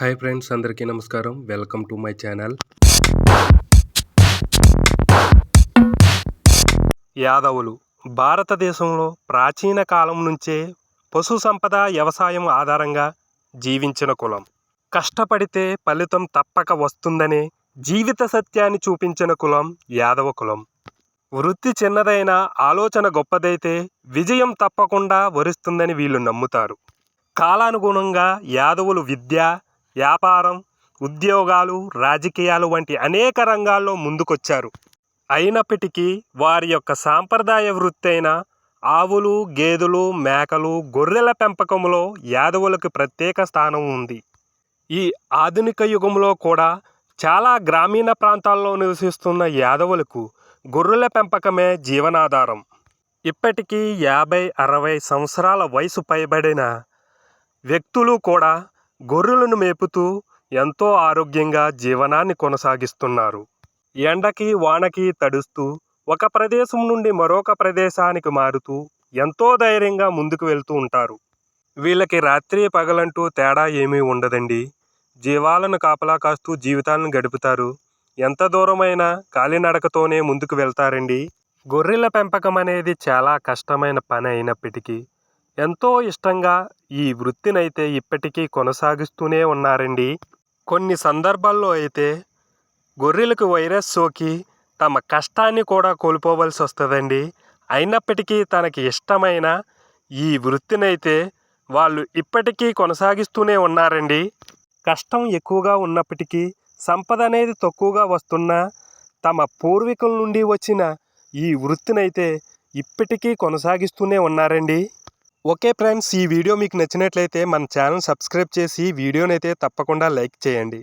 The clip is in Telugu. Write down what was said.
హాయ్ ఫ్రెండ్స్ అందరికీ నమస్కారం. Welcome to my channel. యాదవులు భారతదేశంలో ప్రాచీన కాలం నుంచే పశు సంపద వ్యవసాయం ఆధారంగా జీవించిన కులం. కష్టపడితే ఫలితం తప్పక వస్తుందనే జీవిత సత్యాన్ని చూపించిన కులం యాదవ కులం. వృత్తి చిన్నదైన ఆలోచన గొప్పదైతే విజయం తప్పకుండా వరిస్తుందని వీళ్ళు నమ్ముతారు. కాలానుగుణంగా యాదవులు విద్య వ్యాపారం ఉద్యోగాలు రాజకీయాలు వంటి అనేక రంగాల్లో ముందుకొచ్చారు. అయినప్పటికీ వారి యొక్క సాంప్రదాయ వృత్తి అయిన ఆవులు గేదెలు మేకలు గొర్రెల పెంపకంలో యాదవులకు ప్రత్యేక స్థానం ఉంది. ఈ ఆధునిక యుగంలో కూడా చాలా గ్రామీణ ప్రాంతాల్లో నివసిస్తున్న యాదవులకు గొర్రెల పెంపకమే జీవనాధారం. ఇప్పటికీ యాభై అరవై సంవత్సరాల వయసు పైబడిన వ్యక్తులు కూడా గొర్రెలను మేపుతూ ఎంతో ఆరోగ్యంగా జీవనాన్ని కొనసాగిస్తున్నారు. ఎండకి వానకి తడుస్తూ ఒక ప్రదేశం నుండి మరొక ప్రదేశానికి మారుతూ ఎంతో ధైర్యంగా ముందుకు వెళ్తూ ఉంటారు. వీళ్ళకి రాత్రి పగలంటూ తేడా ఏమీ ఉండదండి. జీవాలను కాపలా కాస్తూ జీవితాలను గడుపుతారు. ఎంత దూరమైనా కాలినడకతోనే ముందుకు వెళ్తారండి. గొర్రెల పెంపకం అనేది చాలా కష్టమైన పని అయినప్పటికీ ఎంతో ఇష్టంగా ఈ వృత్తినైతే ఇప్పటికీ కొనసాగిస్తూనే ఉన్నారండి. కొన్ని సందర్భాల్లో అయితే గొర్రెలకు వైరస్ సోకి తమ కష్టాన్ని కూడా కోల్పోవలసి వస్తుందండి. అయినప్పటికీ తనకి ఇష్టమైన ఈ వృత్తినైతే వాళ్ళు ఇప్పటికీ కొనసాగిస్తూనే ఉన్నారండి. కష్టం ఎక్కువగా ఉన్నప్పటికీ సంపద అనేది తక్కువగా వస్తున్నా తమ పూర్వీకుల నుండి వచ్చిన ఈ వృత్తినైతే ఇప్పటికీ కొనసాగిస్తూనే ఉన్నారండి. ఓకే ఫ్రెండ్స్ ఈ వీడియో మీకు నచ్చినట్లయితే మన ఛానల్ సబ్స్క్రైబ్ చేసి వీడియోనైతే తప్పకుండా లైక్ చేయండి.